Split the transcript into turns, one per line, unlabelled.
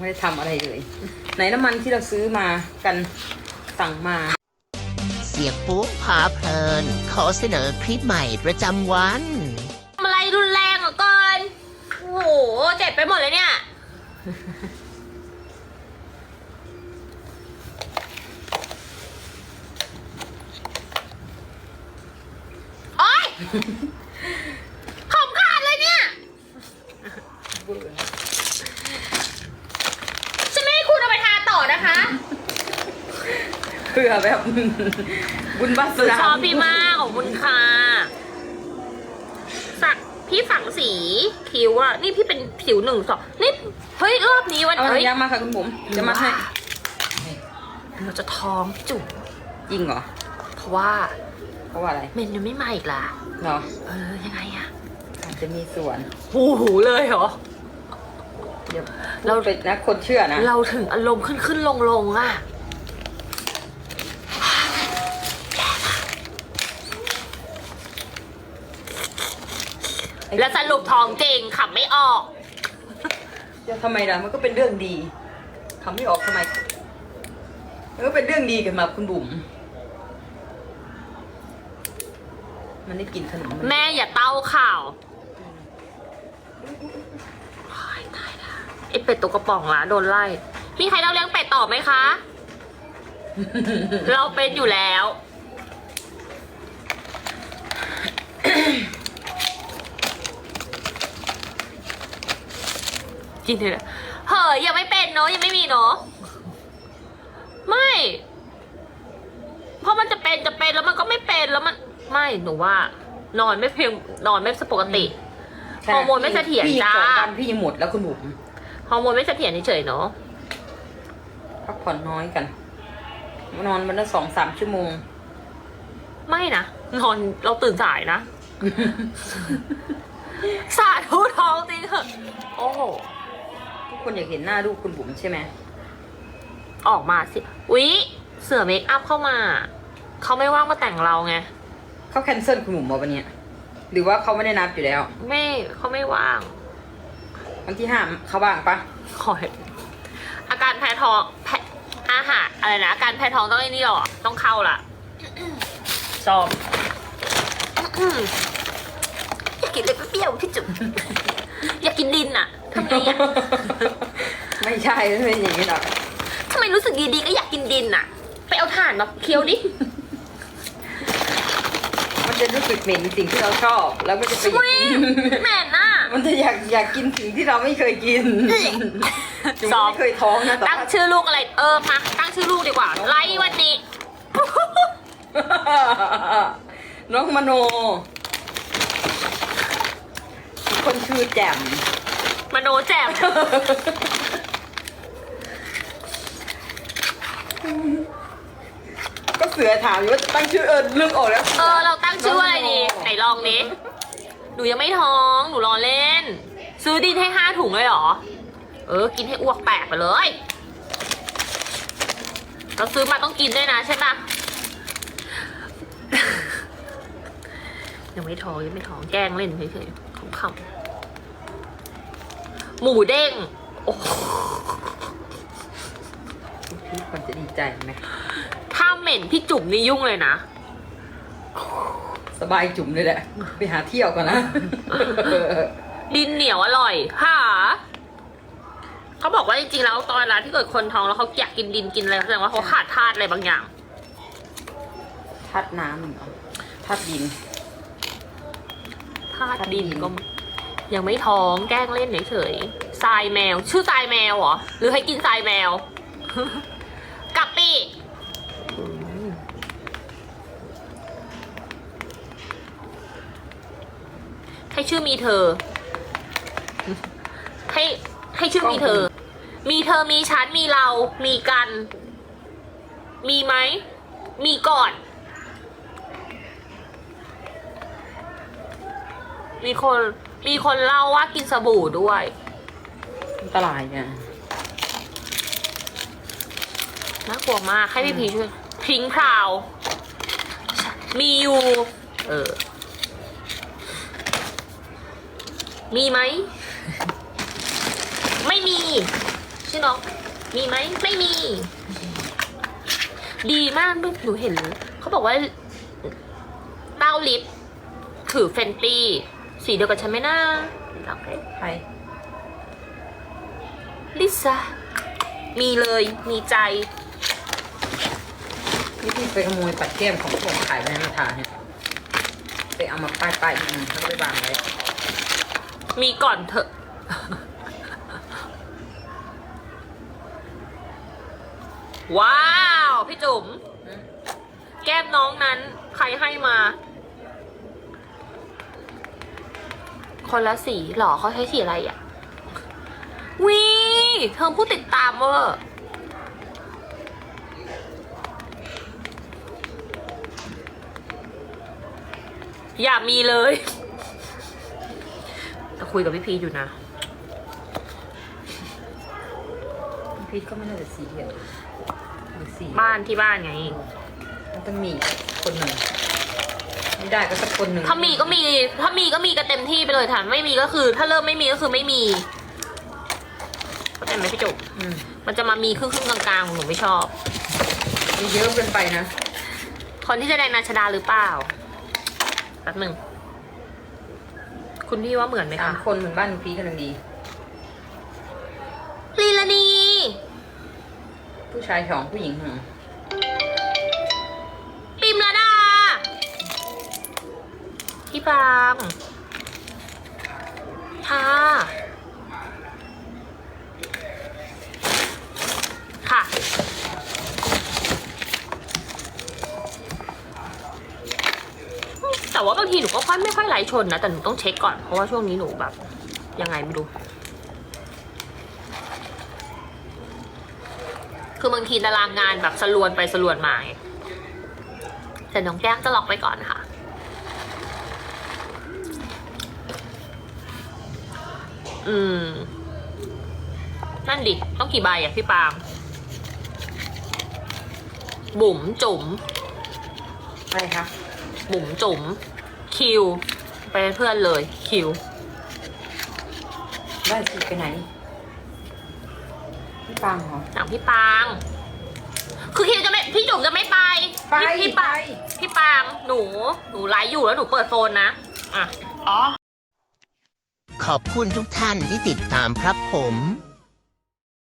ไม่ได้ทำอะไรเลย ไหนน้ำมันที่เราซื้อมากันสั่งมา
เสียงปุ๊บพาเพลิน ขอเสนอคลิปใหม่ประจำวัน
ทำอะไรรุนแรงเหลือเกินโอ้โหเจ็บไปหมดเลยเนี่ย โอ๊ย ผมขาดเลยเนี่ยจะไม่ให้คุณเอาไปทาต่อนะคะ
เพื่อแบบ บุญบ้าสลา
ชอบพี่มากของคุณค่ะสักพี่ฝังสีคิ้วอะนี่พี่เป็นผิวหนึ่งสองนี่เฮ้ยรอบนี้วัน
เอา
เฮ้ย
ยามาค่ะคุณบุ๋มจะมาให้
เราจะท้องจุ๋ม
จริงเหรอ
เพราะว่า
เพราะว่าอะไร
เมนยังไม่มาอีกล่ะ
เหรอ
เออยังไงอะ
อาจจะมีส่วน
หูหูเลยเหรอ
เดี๋ยว
เรา
เราเป็นนะคนเชื่อนะ
เราถึงอารมณ์ขึ้นขึ้นลงลงอะ แล้วสรุปท้องจริงขับไม่ออก
จะทำไมล่ะมันก็เป็นเรื่องดีทำไม่ออกทำไมมันก็เป็นเรื่องดีกันมาคุณบุ๋มมันได้กินขนมมัน
แม่อย่าเต้าข่าวโอ๊ยตายละไอเป็ดตัวกระป๋องละโดนไล่มีใครเราเลี้ยงเป็ดต่อไหมคะ เราเป็นอยู่แล้ว กินเถอะเฮ้ยยังไม่เป็นเนาะยังไม่มีเนาะไม่ เพราะมันจะเป็นจะเป็นแล้วมันก็ไม่เป็นแล้วมัน ไม่หนูว่า นอนไม่เพียงนอนไม่ปกติ ฮอร์โมนไม่เสถียร
พี่
จ้า
สองวันพี่ยังหมดแล้วคุณบุ๋ม
ฮอร์โมนไม่เสถียรเฉยๆเนาะ
พักผ่อนน้อยกัน นอนวันละสองสามชั่วโมง
ไม่นะนอนเราตื่นสายนะ สาธุท้องจริงเหอะโอ้โห
ทุกคนอยากเห็นหน้าลูกคุณบุ๋มใช่ไหม
ออกมาสิอุ๊ยเสือเมคอัพเข้ามา เขาไม่ว่างมาแต่งเราไง
เขาแคนเซิลคุณบุ๋มมาวันเนี้ยหรือว่าเขาไม่ได้นัดอยู่แล้ว
ไม่เขาไม่ว่าง
วันที่ห้าเขาบ้างปะ
ขอให้อาการแพ้ท้องแพ้อาหารอะไรนะอาการแพ้ท้องต้องไอ้นี่หรอต้องเข้าละชอบอยากกินอะไรเปรี้ยวๆพี่จุ๋มอยากกินดินอะทำไงอะ
ไม่ใช่ไม่เป็นอย่างนี้หรอก
ทำไมรู้สึกดีๆก็อยากกินดินอะไปเอาถ่านมาเคี้ยวดิ
มันจะรู้สึกเหม็นสิ่งที่เราชอบ แล้วมันจะไป
อุ้ยแม่น่ะ
มันจะอยากอยากกินสิ่งที่เราไม่เคยกินจุ๋ม
สอบ
ไม่เคยท้องนะแต่
ตั้ง
ว่า
ชื่อลูกอะไรเออมาตั้งชื่อลูกดีกว่าไลฟ์วันนี้
น้องมโน คนชื่อแจ่ม
มโนแจ่ม
ก็เสือถามอยู่ว่าตั้งชื่อเออเรื่องออกแล้ว
เออ เราตั้งชื่อว่าอะไรดี ไหนลองดิหนูยังไม่ท้อง หนูรอเล่น ซื้อดินให้ห้าถุงเลยเหรอ เออ กินให้อ้วกแตกไปเลย เราซื้อมาต้องกินด้วยนะใช่ปะยังไม่ท้องยังไม่ท้องแกล้งเล่นเฉยๆขำๆ หมูเด้ง โอ้โห
พี่คนจะดีใจไหม
ถ้าเหม็นพี่จุ่มนี่ยุ่งเลยนะ
สบายจุ๋มเลยแหละ ไปหาเที่ยวก่อนนะ
ดินเหนียวอร่อยค่ะเขาบอกว่าจริงๆแล้วตอนเวลาที่เกิดคนท้องแล้วเขาอยากกินดินกินอะไรแสดงว่าเขาขาดธาตุอะไรบางอย่าง
ทัดน้ำเหรอทัดดิน
ธาตุดินก็ ยังไม่ท้องแกล้งเล่นเฉยๆทรายแมว ชื่อทรายแมวเหรอ หรือให้กินทรายแมวกับปีให้ชื่อมีเธอ ให้ให้ชื่อมีเธอ มีเธอมีฉันมีเรา มีกัน มีไหม มีก่อน มีคน มีคนเล่าว่ากินสบู่ด้วย
อันตรายเนี่ย
น่ากลัวมาก ให้พี่พีช่วยพริ้งพราว มีอยู่ เออ มีไหม ไม่มี ชื่อน้อง มีไหม ไม่มี ดีมากหนูเห็น เขาบอกว่าเต้าลิปถือเฟนตี้ สีเดียวกับฉันไหมนะโอเค
ใคร
ลิซ่ามีเลย มีใจ
นี่พี่ไปขโมยปัดแก้มของผมขายไปในราคาเนี่ยไปเอามาป้ายป้ายๆอืมแล้วก็ไปวางไว้
มีก่อนเถอะ ว้าว พี่จุ๋มแก้มน้องนั้นใครให้มา คนละสีเหรอเขาใช้สีอะไรอะวีเธอผู้ติดตามเวอร์อย่ามีเลยแต่คุยกับพี่พีชอยู่นะ
พี่ก็ไม่น่าจะสีเดียวหรือสี
บ้านที่บ้านไง
มันต้องมีคนหนึ่ง ไม่ได้ก็สักคนหนึ่ง
ถ้ามีก็มี ถ้ามีก็มีกันเต็มที่ไปเลยถามไม่มีก็คือ ถ้าเริ่มไม่มีก็คือไม่มีเข้าใจไหมพี่จุก
อืม
มันจะมามีครึ่งครึ่งๆกลางๆหนูไม่ชอบ
มีเยอะเกินไปนะ
คนที่จะแดงนาชดาหรือเปล่าแป๊บหนึ่ง คุณพี่ว่าเหมือนไหม
สาม
คะ
คนเหมือนบ้านพี่กำลังดี
ลีลานี
ผู้ชายสองผู้หญิงหนึ่ง
พี่ปางค่ะ ค่ะ แต่ว่าบางทีหนูก็ค่อยไม่ค่อยไหลชนนะ แต่หนูต้องเช็คก่อน เพราะว่าช่วงนี้หนูแบบ ยังไงไม่รู้ คือบางทีตารางงานแบบสลวนไปสลวนมาแต่น้องแก้มจะล็อกไปก่อนค่ะ อืม นั่นดิ ต้องกี่ใบอะพี่ปาล์มบุ๋มจุ๋ม
อะไรคะ
บุ๋มจุ๋มคิว ไปเป็นเพื่อนเลยคิว
ได้สิไปไหน พี่ปังเหรอ
หนังพี่ปาง คือคิวจะไม่ พี่จุ๋มจะไม่ไป
ไป
พี่พี่
ไป
ปางพี่ปางหนู หนูไลฟ์อยู่แล้วหนูเปิดโฟนนะ อะ
ข อบคุณทุกท่านที่ติดตามครับผม